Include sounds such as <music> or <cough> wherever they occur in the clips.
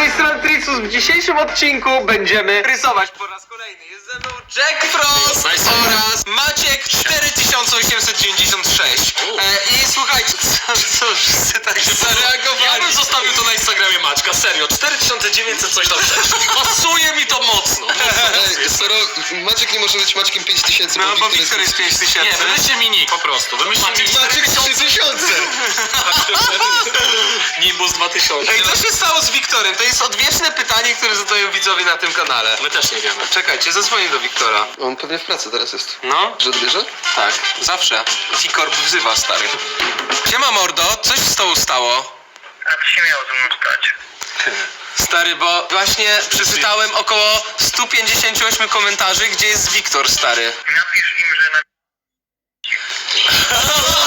tej strony Tricus w dzisiejszym odcinku będziemy rysować po raz kolejny. Jest ze mną Jack Frost oraz Maciek 4896. E, I słuchajcie, <laughs> co, co wszyscy tak Ja zareagowali? bym zostawił to na Instagramie Maćka, serio, 4900 coś tam sześć. Pasuje mi to mocno. <laughs> Ej, skoro Maciek nie może być Maćkiem 5000, No bo Wiktor jest 5000. Nie, wymyślcie mi nick po prostu. Wymyślcie mi Maciek 3000! <laughs> Nimbus 2000. Ej, co się stało z Wiktorem? To jest odwieczne pytanie, które zadają widzowie na tym kanale. My też nie wiemy. Czekajcie, zadzwonię do Wiktora. On pewnie w pracy teraz jest. No, Że odbierze? tak, zawsze. T-Corp wzywa, stary. Siema mordo, coś z tobą stało? A co się miało ze mną stać? Stary, bo właśnie przeczytałem około 158 komentarzy, gdzie jest Wiktor, stary. Napisz im, że na... <laughs>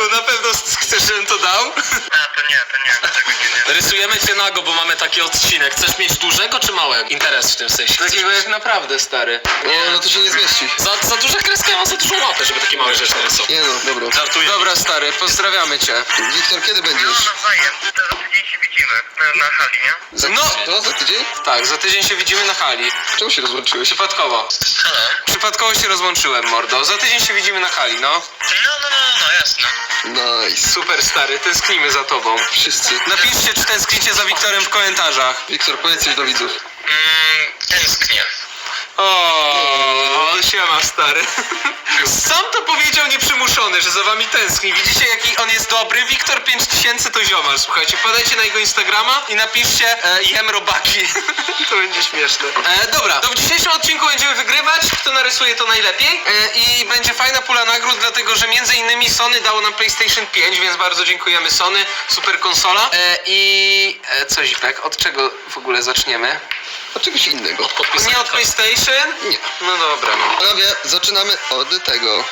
Jest na pewno chcesz, żebym to dał? A, to nie, to nie, tego nie, nie. Rysujemy cię nago, bo mamy taki odcinek. Chcesz mieć dużego czy małego? Interes w tym sensie. Takiego jak naprawdę, stary. No, no to się nie zmieści. Za, za duża kreska, ja mam za dużą łapę, żeby takie małe rzeczy narysować. Nie no, dobra. Żartuję. Dobra, stary, pozdrawiamy cię. Wiktor, kiedy No, będziesz? nawzajem. To za tydzień się widzimy. Na, na hali, nie? Za, No. To za tydzień? Tak, za tydzień się widzimy na hali. Czemu się rozłączyłeś? Przypadkowo. Halo? Przypadkowo się rozłączyłem, mordo. Za tydzień się widzimy na hali, no. No, no, no, no, jasne. Nice. Super, stary, tęsknimy za tobą. Wszyscy. Napiszcie, czy tęsknicie za Wiktorem w komentarzach. Wiktor, powiedz coś do widzów. Mm, tęsknię. O, siema stary. Sam to powiedział nieprzymuszony, że za wami tęskni. Widzicie jaki on jest dobry? Wiktor 5000 to ziomal. Słuchajcie, podajcie na jego Instagrama i napiszcie e, jem robaki. <laughs> to będzie śmieszne. E, dobra, to w dzisiejszym odcinku będziemy wygrywać. Kto narysuje to najlepiej. E, I będzie fajna pula nagród, dlatego że między innymi Sony dało nam PlayStation 5, więc bardzo dziękujemy Sony. Super konsola. E, I e, co Zipek, od czego w ogóle zaczniemy? A czegoś innego. Nie od PlayStation? Nie. No dobra, no. Panowie, zaczynamy od tego.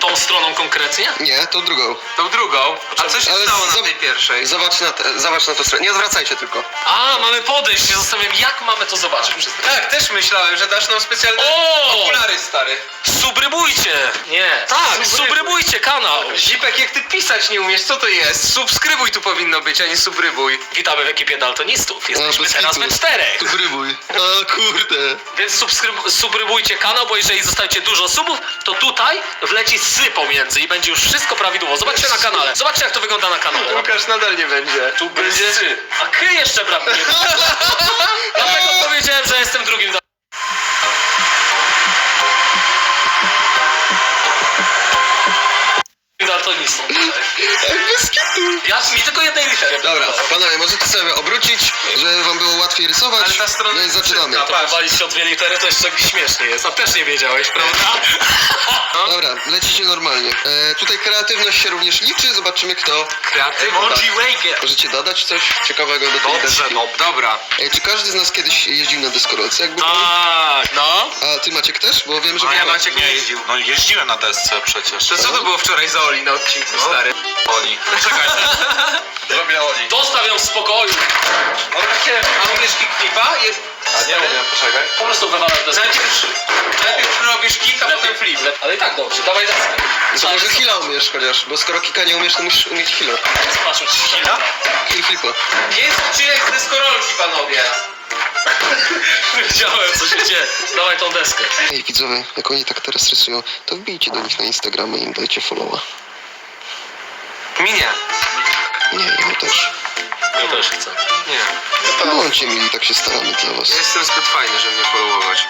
Tą stroną konkretnie? Nie, tą drugą. Tą drugą. A co się Ale stało na tej pierwszej? Zobacz na, te, zobacz na to stronę. Nie odwracajcie tylko. A, mamy podejść, się zastanawiam, jak mamy to zobaczyć przez Tak, też myślałem, że dasz nam specjalne O! okulary, stary. Subrybujcie! Nie. Tak, subrybujcie kanał! Zipek, jak ty pisać nie umiesz, co to jest? Subskrybuj tu powinno być, a nie subrybuj. Witamy w ekipie daltonistów. Jesteśmy bez teraz kitu. we czterech. Tu brybuj. A kurde. Więc subskryb- subrybujcie kanał, bo jeżeli zostawicie dużo subów, to tutaj wleci sy pomiędzy i będzie już wszystko prawidłowo. Zobaczcie na kanale. Zobaczcie jak to wygląda na kanale. Łukasz nadal nie będzie. Tu będzie sy. A ky jeszcze brakuje. <laughs> Dlatego powiedziałem, że jestem drugim. da- Daltonistą. Ja mi tylko jednej litery. Dobra, panowie, możecie sobie obrócić, żeby wam było łatwiej rysować. Ale ta strona No i zaczynamy. szybka, To wywalić się o dwie litery to jeszcze śmiesznie jest. A też nie wiedziałeś, prawda? <laughs> Dobra, lecicie normalnie. E, tutaj kreatywność się również liczy, zobaczymy kto. Kreatywny. Tak. Możecie dodać coś ciekawego do tej deski? no dobra. Ej, czy każdy z nas kiedyś jeździł na deskorolce? Jakby Tak. No? A ty Maciek też? Bo wiem, że... No ja Maciek nie jeździł. No jeździłem na desce przecież. To co to było wczoraj za Oli na odcinku, stary? Oli. Czekaj. Zrobię Oli. Zostaw ją w spokoju. A umiesz kickflipa? Je... A nie umiem, poczekaj. Po prostu wywalasz deskę. Najpierw, najpierw robisz kick, a potem flip. Ale i tak dobrze, dawaj deskę. To może hila umiesz chociaż, bo skoro kika nie umiesz, to musisz umieć hila. Patrz, chwila. Hill flipa. Jest odcinek z deskorolki, panowie. <laughs> Wiedziałem, co się dzieje. Dawaj tą deskę. Ej widzowie, jak oni tak teraz rysują, to wbijcie do nich na Instagramy i im dajcie followa. Minie. Nie, ja też. Ja też chcę. Nie. Bądźcie mili, tak się staramy dla was. Ja jestem zbyt fajny, żeby mnie followować.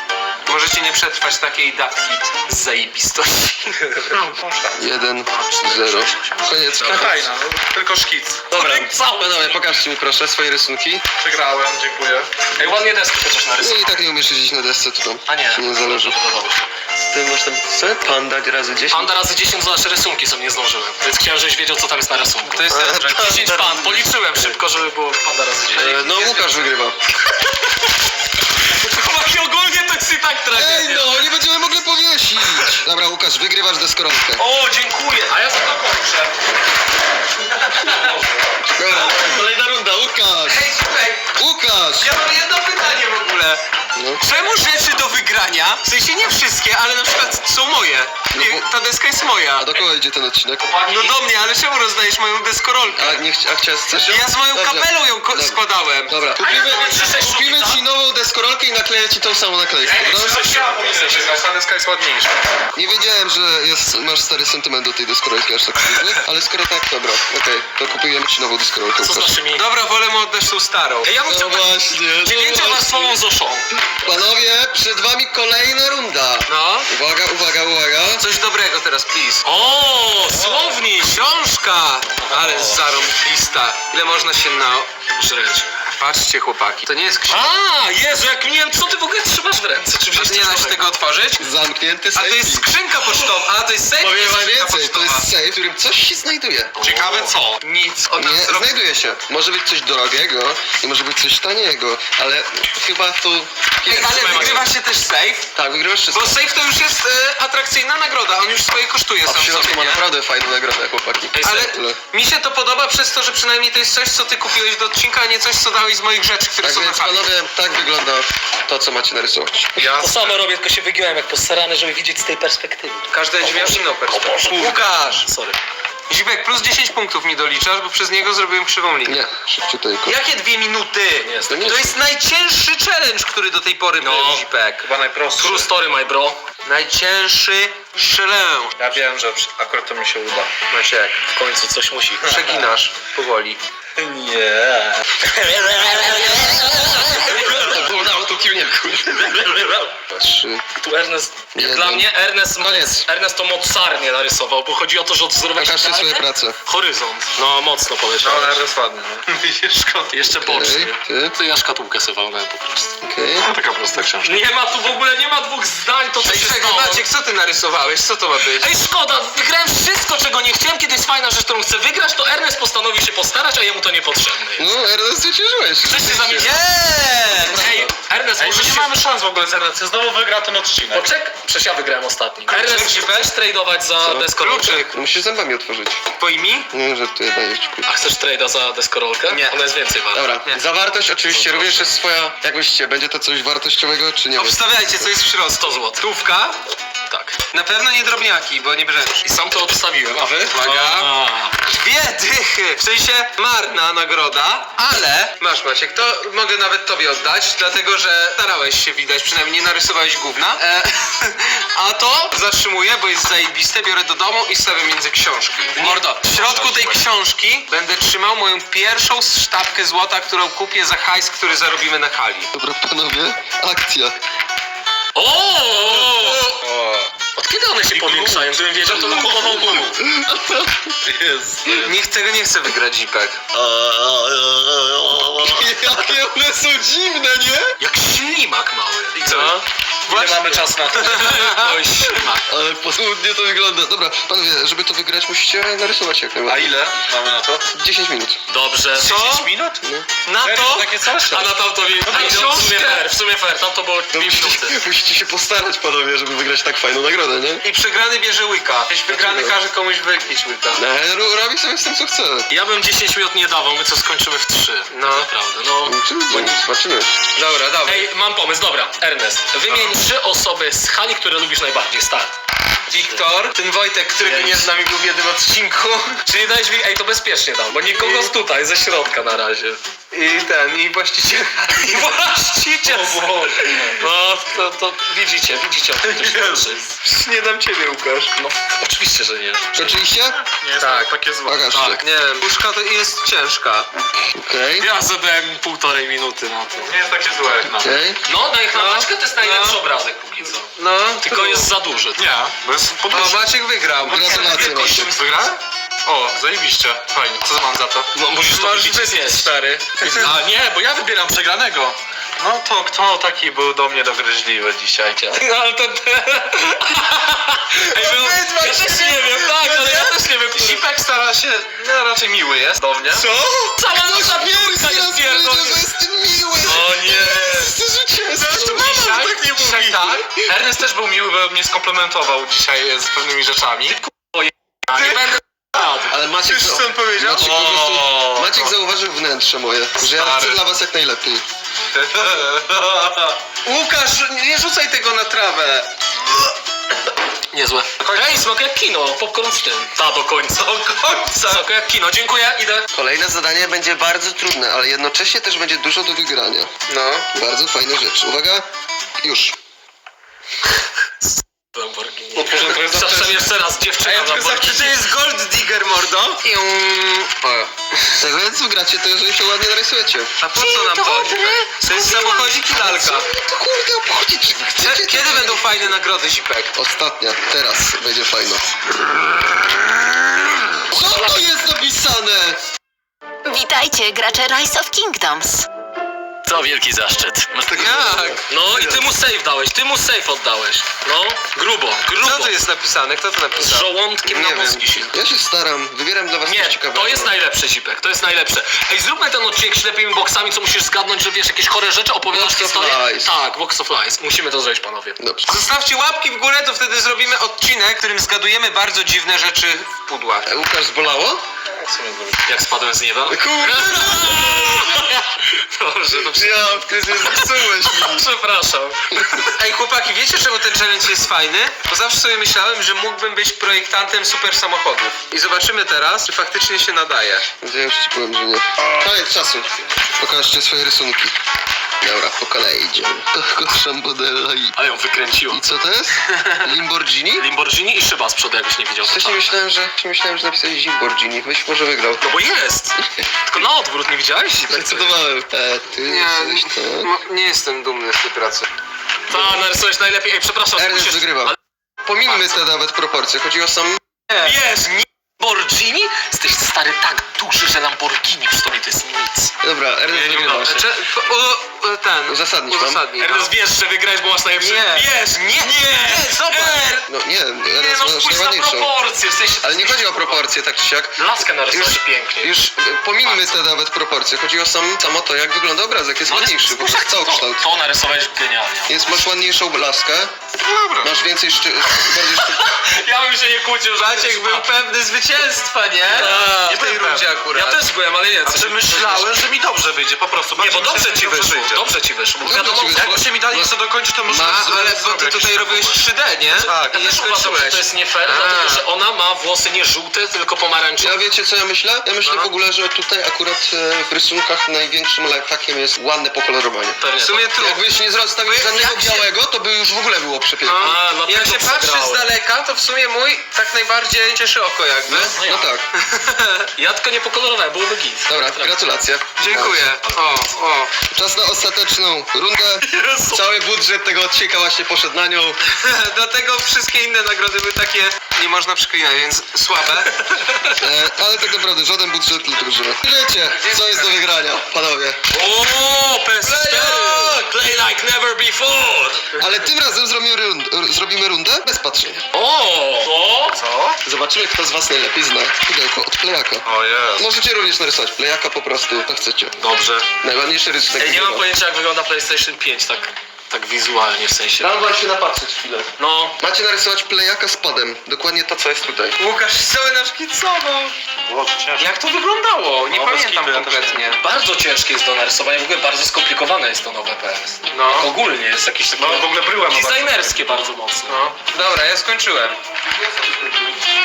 Możecie nie przetrwać takiej dawki z zajebistości. Jeden, zero. Koniec. Fajna, no, tylko szkic. Dobra, panowie, pokażcie mi proszę swoje rysunki. Przegrałem, dziękuję. Ej, ładnie deskę chociaż No narysować. i tak nie umiesz jeździć na desce, to tam A nie. nie zależy. Podobało się. Ty masz tam co? Panda razy 10? Panda razy 10 to nasze rysunki są, nie zdążyłem. Więc chciałem, żebyś wiedział, co tam jest na rysunku. To jest ten 10 pan, policzyłem szybko, żeby było panda razy 10. E, No Łukasz wygrywa. <laughs> Chłopaki, ogólnie to jest i tak Ej tragedia. no, nie będziemy mogli powiesić! Dobra Łukasz, wygrywasz deskorolkę. O, dziękuję. A ja za to kończę. Dobra, kolejna runda, Łukasz! Hej, Zipek, Łukasz! ja mam jedno pytanie w ogóle. No. Czemu rzeczy do wygrania, w sensie nie wszystkie, ale na przykład są moje? No Nie, ta deska jest moja. A do kogo idzie ten odcinek? No do mnie, ale czemu rozdajesz moją deskorolkę? A, nie chci- a chciałeś chcesz ją? Ja z moją Dobrze. kapelą ją zakładałem. Dobra, kupimy, trzy, sześć kupimy sztuk, ci nową deskorolkę i nakleję ci tą samą naklejkę, dobra? Ta deska jest ładniejsza. Nie wiedziałem, że jest, masz stary sentyment do tej deskorolki aż tak dużo, ale skoro tak, dobra, okej, to kupujemy ci nową deskorolkę. Co z naszymi... Dobra, wolę mu oddać tą starą. Ej, ja bym No chciał właśnie, no dziewięciowarstwową właśnie. zoszą. Panowie, przed wami kolejna runda. No. Uwaga, uwaga, uwaga. Coś dobrego teraz, please. O, słownik! Książka! Ale zarąbista. Ile można się na... Patrzcie, chłopaki. To nie jest książka. A, Jezu, jak nie wiem, co ty w ogóle trzymasz w ręce? Czy wziąłeś Nie da się tego otworzyć? Zamknięty A safe. to jest skrzynka pocztowa. A to jest safe? Powiem wam skrzynka więcej, to pocztowa. jest safe, w którym coś się znajduje. Ciekawe co? Nic. On tam Nie, zrobił... znajduje się. Może być coś drogiego i może być coś taniego, ale chyba to... Ej, ale wygrywa się też safe? Tak, wygrywasz wszystko. Bo safe to już jest e, atrakcyjna nagroda. On już swoje kosztuje A sam w środku sobie, ma nie? naprawdę fajną nagrodę, chłopaki. Ej, Ale Tyle. mi się to podoba przez to, że przynajmniej to jest coś, co ty kupiłeś do odcinka, a nie coś, co dałeś z moich rzeczy, które Tak są na więc hali. panowie, tak wygląda to, co macie narysować. To samo robię, tylko się wygiąłem jak postarany, żeby widzieć z tej perspektywy. Każdy będzie miał inną perspektywę. Łukasz! Sorry. Zipek, plus 10 punktów mi doliczasz, bo przez niego zrobiłem krzywą linię. Nie, szybciuteńko. Jakie dwie minuty? Nie jest To nie To jest najcięższy challenge, który do tej pory No. był, Zipek. Chyba najprostszy. True story, my bro. Najcięższy challenge. Ja wiem, że akurat to mi się uda. Maciek, W końcu coś musi. przeginasz <laughs> powoli. Nie. <laughs> Autokiwniaku. Trzy. Tu Ernest, jak Jeden. dla mnie Ernest, Koniec. Ernest to mocarnie narysował, bo chodzi o to, że odwzorować Pokażcie swoje prace. horyzont. No mocno No ale jest ładny, nie? <laughs> Widzisz, szkoda. Jeszcze bocznie. ty. To ja szkatułkę sobie walnąłem po prostu. Okej. No taka prosta książka. Nie ma tu w ogóle, nie ma dwóch zdań, to co się czekaj, stało. Maciek, co ty narysowałeś? Co to ma być? Ej, szkoda, wygrałem wszystko, czego nie chciałem, kiedy jest fajna rzecz, którą chcę wygrać, to Ernest postanowił się postarać, a jemu to niepotrzebne jest. No, Ernest, zwyciężyłeś. Wszyscy zamiast... Nie! Ej, Ernest, Ej, może nie się... mamy szans w ogóle z Ernest. Znowu wygra ten odcinek. Poczek, przecież ja wygrałem ostatni. Ernest, chcesz tradeować za Co? deskorolkę? Kluczyk. Musisz zębami otworzyć. Pojmij? Nie, żartuję, daję ci klucz. A chcesz trade'a za deskorolkę? Nie. Ona jest więcej warta. Dobra, Nie. zawartość oczywiście również jest swoja. Jak myślicie, będzie to coś wartościowego, czy nie? Obstawiajcie, co jest w środku. 100 zł. Stówka? Tak. Na pewno nie drobniaki, bo nie brzesz. I sam to odstawiłem, a wy? Uwaga. A. Dwie dychy! W sensie marna nagroda, ale... Masz Maciek, to mogę nawet tobie oddać, dlatego że starałeś się widać, przynajmniej nie narysowałeś gówna. E, <laughs> a to zatrzymuję, bo jest zajebiste, biorę do domu i stawiam między książki. Mordo, w środku tej książki będę trzymał moją pierwszą sztabkę złota, którą kupię za hajs, który zarobimy na hali. Dobra, panowie, akcja. O! Kiedy one się powiększają? Gdybym wiedział, to bym kupował gumu. jest. Niech tego nie chce wygrać Zipek. Jakie one są dziwne, nie? Jak ślimak mały. I co? Ile Właśnie. mamy czas na to? <laughs> Oj, ślimak. Ale posłudnie to wygląda. Dobra, panowie, żeby to wygrać, musicie narysować jak A najbardziej. ile mamy na to? 10 minut. Dobrze. Co? 10 minut? Na Serio? to... Takie coś? A na tamto mi... No no, sumie książkę. Sumie fair. Tam to było dwie minuty. Musicie, <laughs> musicie się postarać, panowie, żeby wygrać tak fajną nagrodę, nie? I przegrany bierze łyka. Jeśli wygrany każe komuś wypić łyka. No, ro- robi sobie z tym, co chce. Ja bym 10 minut nie dawał, my co skończymy w 3. No. Naprawdę, no. Trudno, zobaczymy. Dobra, dobra. Ej, mam pomysł, dobra. Ernest, wymień trzy osoby z hali, które lubisz najbardziej. Start. Wiktor, ten Wojtek, którego nie z nami był w jednym odcinku. <laughs> Czyli dajesz mi... Ej, to bezpiecznie dam, bo nikogo z tutaj, ze środka na razie. I ten, i właściciel. <laughs> I właściciel! O Boże. No, to, to widzicie, widzicie o tym to świadczy. Nie dam ciebie, Łukasz. No, oczywiście, że nie. Skończyliście? Nie jest Tak. tak. takie złe. Tak. Nie wiem, puszka to jest ciężka. Okej. Ja zadałem półtorej minuty na to. Nie jest takie złe jak na Okej. No, na ich No. Maćka to jest najlepszy No. obrazek póki co. No, Tylko jest za duży. Nie, bo jest O, podwyżka. Maciek wygrał. Gratulacje, Maciek. Wygrałem? O, zajebiście. Fajnie. Co mam za to? No, musisz to Możesz wypić stary. A nie, bo ja wybieram przegranego. No to kto taki był do mnie dogryźliwy dzisiaj? <laughs> No, ale to... <laughs> Ej, był... Obydwaj Ja się też nie wiem, tak, ale ja też nie wiem, który... Zipek stara się, no raczej miły jest do mnie. Co? Cała nasza raz jest pierdolona. jestem miły. O nie! Jesteś zwycięzcą. Dzisiaj, tak nie dzisiaj mówi. tak. Ernest też był miły, bo mnie skomplementował dzisiaj z pewnymi rzeczami. A nie będę... Ale Maciek, Wiesz, co on powiedział? Maciek, po prostu, O, Maciek zauważył wnętrze moje, że ja Stary. chcę dla was jak najlepiej. <laughs> Łukasz, nie rzucaj tego na trawę. Niezłe. Ej, smakuje jak kino, popcorn z tym. Ta, do końca. Do końca. Smakuje jak kino, dziękuję, idę. Kolejne zadanie będzie bardzo trudne, ale jednocześnie też będzie dużo do wygrania. No. Bardzo fajna rzecz. Uwaga, już. Otworzę Zawsze wcześnie. jeszcze raz, dziewczyna A ja tylko Lamborghini. zawsze, to jest Gold Digger, mordo. O. Tak więc wygracie to, jeżeli się ładnie narysujecie. A po co nam to? To jest samochodzik i lalka. To kurde obchodzi, czy wy chcecie? Kiedy będą fajne nagrody, Zipek? Ostatnia, teraz będzie fajno. Co to jest napisane? Witajcie, gracze Rise of Kingdoms. To wielki zaszczyt. Jak? No i ty mu save dałeś, ty mu save oddałeś. No, grubo, grubo. Co tu jest napisane? Kto to Z napisał? żołądkiem na Nie mózgi się. wiem. Ja się staram, wybieram dla was Nie, coś ciekawego. to jest najlepsze, Zipek, to jest najlepsze. Ej, zróbmy ten odcinek ślepymi boksami, co musisz zgadnąć, że wiesz jakieś chore rzeczy, opowiadasz Box of historię. Lies. Tak, Box of Lies. Musimy to zrobić, panowie. Dobrze. Zostawcie łapki w górę, to wtedy zrobimy odcinek, w którym zgadujemy bardzo dziwne rzeczy w pudłach. E, Łukasz zbolało? Jak spadłem z nieba? Kurde! <laughs> Dobrze, dobrze. Ja, ty zepsułeś mi. Przepraszam. Ej chłopaki, wiecie czemu ten challenge jest fajny? Bo zawsze sobie myślałem, że mógłbym być projektantem super samochodów. I zobaczymy teraz, czy faktycznie się nadaje. Ja już ci powiem, że nie. Koniec czasu. Pokażcie swoje rysunki. Dobra, po kolei idziemy. Szambodella i... Ale ją wykręciło. I co to jest? <laughs> Limborghini? Limborghini i szyba z przodu, jakbyś nie widział. Wcześniej myślałem, że, myślałem, że napisałeś Limborghini. Weź może wygrał. No bo jest! Tylko na odwrót, nie widziałeś? <laughs> Zdecydowałem. E, ty Nie, jesteś to... no, nie jestem dumny z tej pracy. Ta, narysujesz najlepiej. Ej, przepraszam, Ernest musisz- wygrywa. Ale Pominmy te nawet proporcje. Chodzi o sam... Wiesz, nie Lamborghini? Jesteś stary tak duży, że Lamborghini przy tobie to jest nic. Dobra, Ernest Nie, nie wygrywa. u, ten. Uzasadnić mam? Uzasadnij, no. Ernest, wiesz, że wygrałeś, bo masz najlepszy... Nie. Wiesz, nie, nie, zobacz. Er, No nie, nie, Ernest no masz spójrz na najładniejszą. proporcje, w sensie... Ale nie chodzi o proporcje, tak czy siak. Laskę narysowałeś Już- pięknie. Już e, te nawet proporcje. Chodzi o sam, samo to, jak wygląda obrazek. Jest No, ale ładniejszy, po spójrz, jak to, całokształt. to narysowałeś genialnie. Jest, masz ładniejszą laskę, Dobra. masz więcej szczy... bardziej szczy... <laughs> Ja bym się nie kłócił, że Maciek był pewny zwycięstwa, nie? Tak. Nie w tej rundzie Ja akurat. też byłem, ale nie. A czy myślałem, że mi dobrze wyjdzie, po prostu. Nie, bo dobrze ci wyszło. wyjdzie. Dobrze ci wyszło. Wiadomo. Jak się mi dalej chce dokończyć, to może... Ma, ale bo ty tutaj robiłeś pomysł. 3D, nie? Tak. I Ja też uważam, że to jest nie fair, dlatego że ona ma włosy nie żółte, tylko pomarańczowe. Ja wiecie co ja myślę? Ja myślę No. w ogóle, że tutaj akurat e, w rysunkach największym lifehackiem jest ładne pokolorowanie. W sumie tak. trudno. Jakbyś nie zostawił żadnego białego, to by już w ogóle było przepiękne. No, jak się patrzy z daleka, to w sumie mój tak najbardziej cieszy oko jakby. No ja. No tak. <laughs> Ja tylko nie pokolorowałem, byłoby git. Dobra, gratulacje. Dziękuję. O, o. Czas na ostateczną rundę. Jezu. Cały budżet tego odcinka właśnie poszedł na nią. <laughs> Dlatego wszystkie inne nagrody były takie, nie można przeklinać, więc słabe. <laughs> E, ale tak naprawdę żaden budżet dla drużyny. Wiecie, co jest do wygrania, panowie. O, PS4! Play like never before! Ale tym razem zrobimy, rund, zrobimy rundę bez patrzenia. O! Co? Co? Zobaczymy, kto z was najlepiej zna pudełko od plejaka. O jest. Możecie również narysować plejaka po prostu, jak chcecie. Dobrze. Najładniejszy rysunek. Ej, nie mam pojęcia jak wygląda PlayStation 5, tak, tak wizualnie w sensie. Dam wam się napatrzeć chwilę. No, Macie narysować plejaka z padem. Dokładnie to, co jest tutaj. Łukasz cały naszkicował. Było to ciężko. Jak to wyglądało? Nie No, bez pamiętam kitu, ja też kompletnie. bardzo ciężkie jest do narysowania, w ogóle bardzo skomplikowane jest to nowe PS. No. Ogólnie jest jakieś takie... No, w ogóle bryła ma Designerskie bardzo mocno. No. Dobra, ja skończyłem.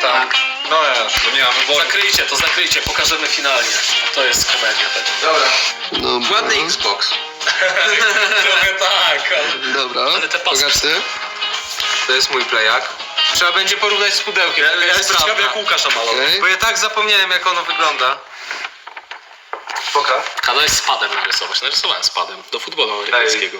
Tak. No ja, bo nie mam wyboru. Zakryjcie to, zakryjcie, pokażemy finalnie. To jest komedia tak. Dobra. Dobra. Ładny Xbox. Trochę tak, ale... Dobra, Ale te pasy- pokaż ty. To jest mój plejak. Trzeba będzie porównać z pudełkiem. Ja, ja jest jestem ciekawy, prawda. jak Łukasz namalował. Okej. Bo ja tak zapomniałem jak ono wygląda. Poka. Kanał jest z padem narysować. Narysowałem z padem do futbolu amerykańskiego.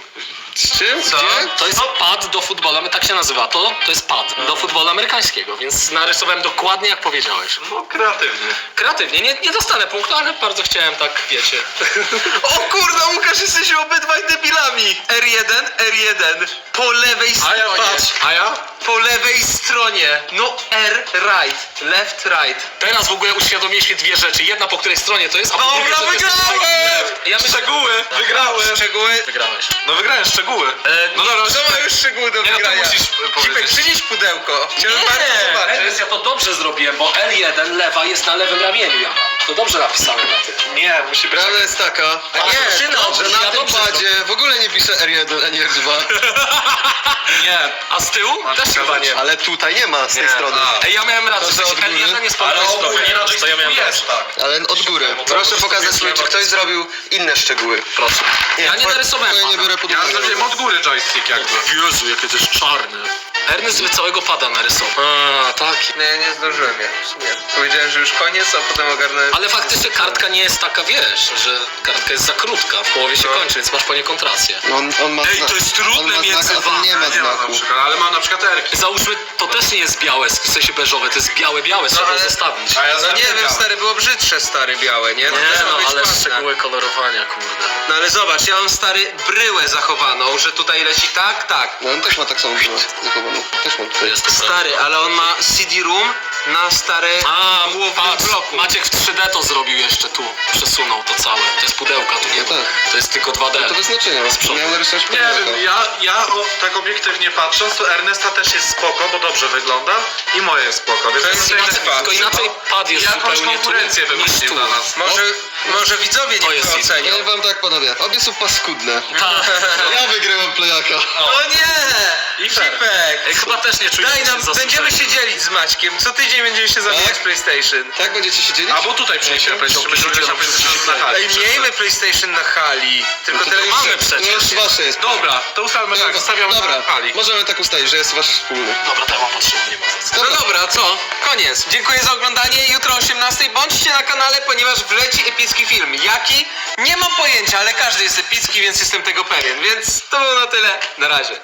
Czym? Co? Gdzie? To jest pad do futbolu, tak się nazywa to. To jest pad do futbolu amerykańskiego, więc narysowałem dokładnie jak powiedziałeś. No kreatywnie. Kreatywnie, nie, nie dostanę punktu, ale bardzo chciałem tak, wiecie. <laughs> O kurde, Łukasz, jesteśmy obydwaj debilami. R1, R1. Po lewej A ja stronie. patrz. A ja? Po lewej stronie. No R, right. Left, right. Teraz w ogóle uświadomiliśmy dwie rzeczy. Jedna po której stronie to jest, a po Dobra, drugiej, że to jest wygrałem! left. Ja myślę, Szczegóły, wygrałem. Szczegóły. wygrałeś. No wygrałem szczegóły. E, No dobra, Co ma już szczegóły do Nie, no to wygrania? musisz, e, Cipek, powiedzieć. przynieś pudełko. Chciałem bardzo Nie, zobaczyć. Ja to dobrze zrobiłem, bo L1 lewa jest na lewym ramieniu ja mam. To dobrze napisane na tym. Nie, musi być... Prawda jest taka, Nie, że na ja tym dobrze padzie w ogóle nie pisze R1 ani R2, Nie. A z tyłu? Też chyba nie. ale tutaj nie ma z tej Nie. strony. Ej, ja miałem rację, To w za sensie od góry? L1 jest po Ale ogólnie stronie, na to ja miałem jest tak. Ale od góry. Proszę pokazać mi, czy ktoś zrobił inne szczegóły. Proszę. Ja nie narysowałem ja nie biorę pod Ja uwagę. zrobiłem joystick jakby. Jezu, jakie to jest czarne. Ernest by całego pada narysował. A, taki. Nie, nie zdążyłem ja. w sumie. Powiedziałem, że już koniec, a potem ogarnąłem. Ale faktycznie kartka nie jest taka, wiesz, że kartka jest za krótka, w połowie się No. kończy, więc masz po nie kontrację. No On, on ma Ej, znak- to jest trudne ma między znak, a ten nie ma Nie ma na znaku. przykład, ale mam na przykład erki. Załóżmy, to też nie jest białe, w sensie beżowe, to jest białe, białe, trzeba ale- zostawić. A ja No nie wiem, stary, było brzydsze stary białe, nie? To Nie ma no, być ale ładne. szczegóły kolorowania, kurde. No ale zobacz, ja mam stary bryłę zachowaną, że tutaj leci tak, tak. No on też ma tak samo zachowaną. Też mam Stary, ale on ma CD-room na stare A, patrz, bloku. Maciek w 3D to zrobił jeszcze tu, przesunął to całe. To jest pudełka, tu nie No tak. To jest tylko 2D. To bez znaczenia. przodu. Miał narysować Nie pudełko. wiem, ja, ja o, tak obiektywnie patrząc, to Ernesta też jest spoko, bo dobrze wygląda i moje jest spoko, więc To jest inaczej, tak tylko inaczej pad jest Jakąś zupełnie konkurencję tu niż wymyślił tu. dla nas. Może, może widzowie To jest to inny. ocenią. Powiem wam tak, panowie. Obie są paskudne. Tak. <laughs> Ja wygrałem plejaka. O nie! I! Ej, chyba też nie czuję Daj się nam, zasłużeni. będziemy się dzielić z Maćkiem. Co tydzień będziemy się zabijać Tak? PlayStation. Tak będziecie się dzielić? A bo tutaj przyniesiemy PlayStation, będziemy grać na PlayStation na hali. Ej, miejmy PlayStation na hali. Tylko To tyle mamy To przecież. już wasze jest. Dobra, to ustalmy tak, zostawiamy Dobra, na hali. możemy tak ustalić, że jest wasz wspólny. Dobra, to ja mam potrzeby, nie ma za co. No dobra, co? Koniec. Dziękuję za oglądanie. Jutro o 18 bądźcie na kanale, ponieważ wleci epicki film. Jaki? Nie mam pojęcia, ale każdy jest epicki, więc jestem tego pewien. Więc to było na tyle. Na razie.